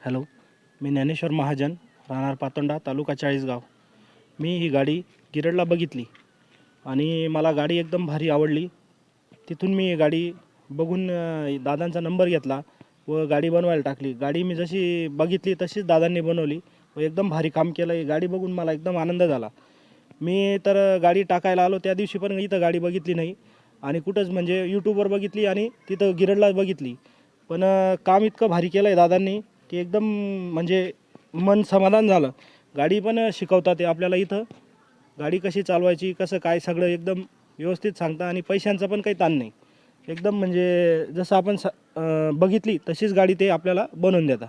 Hello मी ज्ञानेश्वर महाजन राहणार पातोंडा तालुका चाळीसगाव. मी ही गाडी गिरडला बघितली आणि मला गाडी एकदम भारी आवडली. तिथून मी गाडी बघून दादांचा नंबर घेतला व गाडी बनवायला टाकली. गाडी मी जशी बघितली तशीच दादांनी बनवली व एकदम भारी काम केलं. ही गाडी बघून मला एकदम आनंद झाला. मी तर गाडी टाकायला आलो त्या दिवशी पण इथं गाडी बघितली नाही आणि कुठंच म्हणजे यूट्यूबवर बघितली आणि तिथं गिरडला बघितली. पण काम इतकं भारी केलं आहे दादांनी. की एकदम म्हणजे मन समाधान झालं. गाडी पण शिकवतात ते आपल्याला इथं. गाडी कशी चालवायची कसं काय सगळं एकदम व्यवस्थित सांगता आणि पैशांचा पण काही ताण नाही. एकदम म्हणजे जसं आपण स बघितली तशीच गाडी ते आपल्याला बनवून देतात.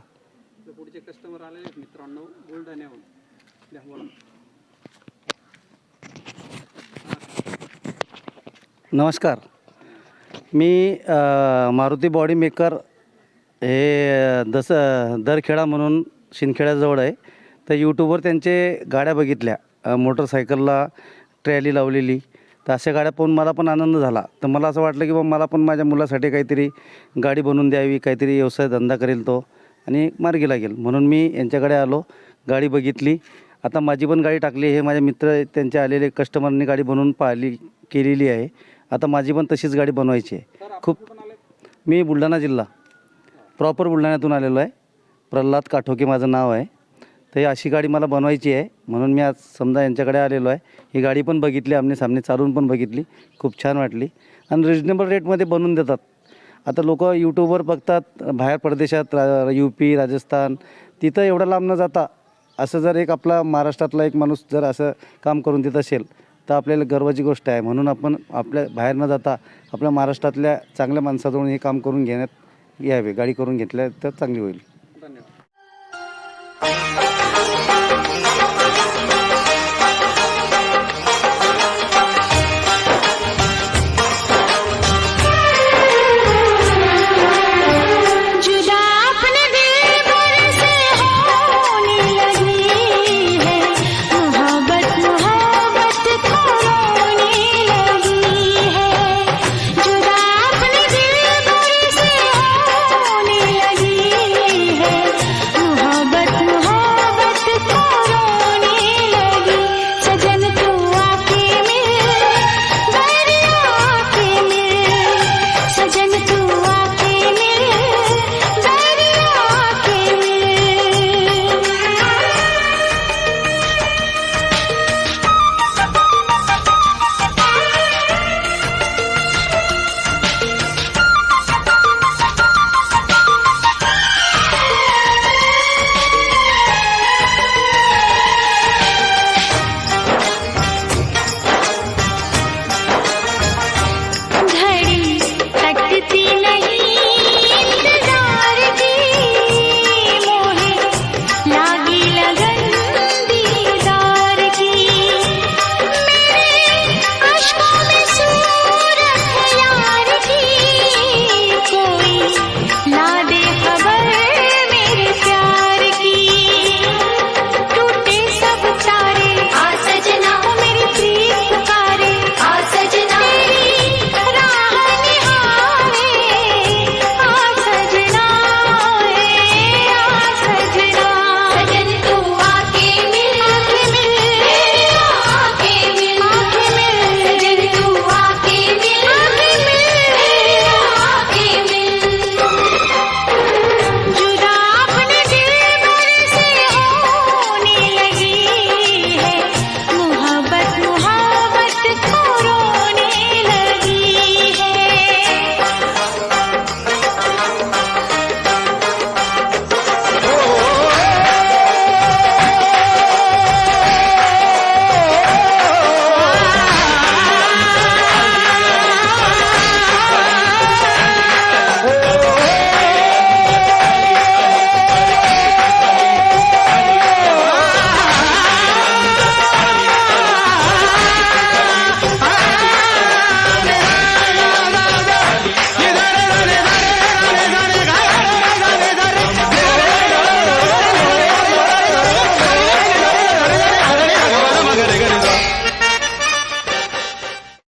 पुढचे कस्टमर आहेत मित्रांनो. बुलढाण्याहून नमस्कार. मी मारुती बॉडी मेकर हे दस दरखेडा म्हणून शिंदखेड्याजवळ आहे तर यूट्यूबवर त्यांचे गाड्या बघितल्या. मोटरसायकलला ट्रॅली लावलेली. तर अशा गाड्या पाहून मला पण आनंद झाला. तर मला असं वाटलं की बा मला पण माझ्या मुलासाठी काहीतरी गाडी बनवून द्यावी काहीतरी व्यवसाय धंदा करेल तो. आणि मार्गी लागेल म्हणून मी यांच्याकडे आलो गाडी बघितली. आता माझी पण गाडी टाकली हे माझे मित्र त्यांचे आलेले कस्टमरनी गाडी बनवून पाहिली केलेली आहे. आता माझी पण तशीच गाडी बनवायची आहे. खूप मी बुलढाणा जिल्हा. प्रॉपर बुलढाण्यातून आलेलो आहे. प्रल्हाद काठोके माझं नाव आहे. तर ही अशी गाडी मला बनवायची आहे. म्हणून मी आज समजा यांच्याकडे आलेलो आहे. ही गाडी पण बघितली आमने सामने चालून पण बघितली. खूप छान वाटली. आणि रिजनेबल रेटमध्ये बनवून देतात. आता लोक यूट्यूबवर बघतात बाहेर परदेशात रा यू पी राजस्थान तिथं एवढं लांब न जाता असं जर एक आपला महाराष्ट्रातला एक माणूस जर असं काम करून देत असेल तर आपल्याला गर्वाची गोष्ट आहे. म्हणून आपण आपल्या बाहेर न जाता आपल्या महाराष्ट्रातल्या चांगल्या माणसाजवळून हे काम करून घेण्यात यावे. गाडी करून घेतल्या तर चांगली होईल. धन्यवाद.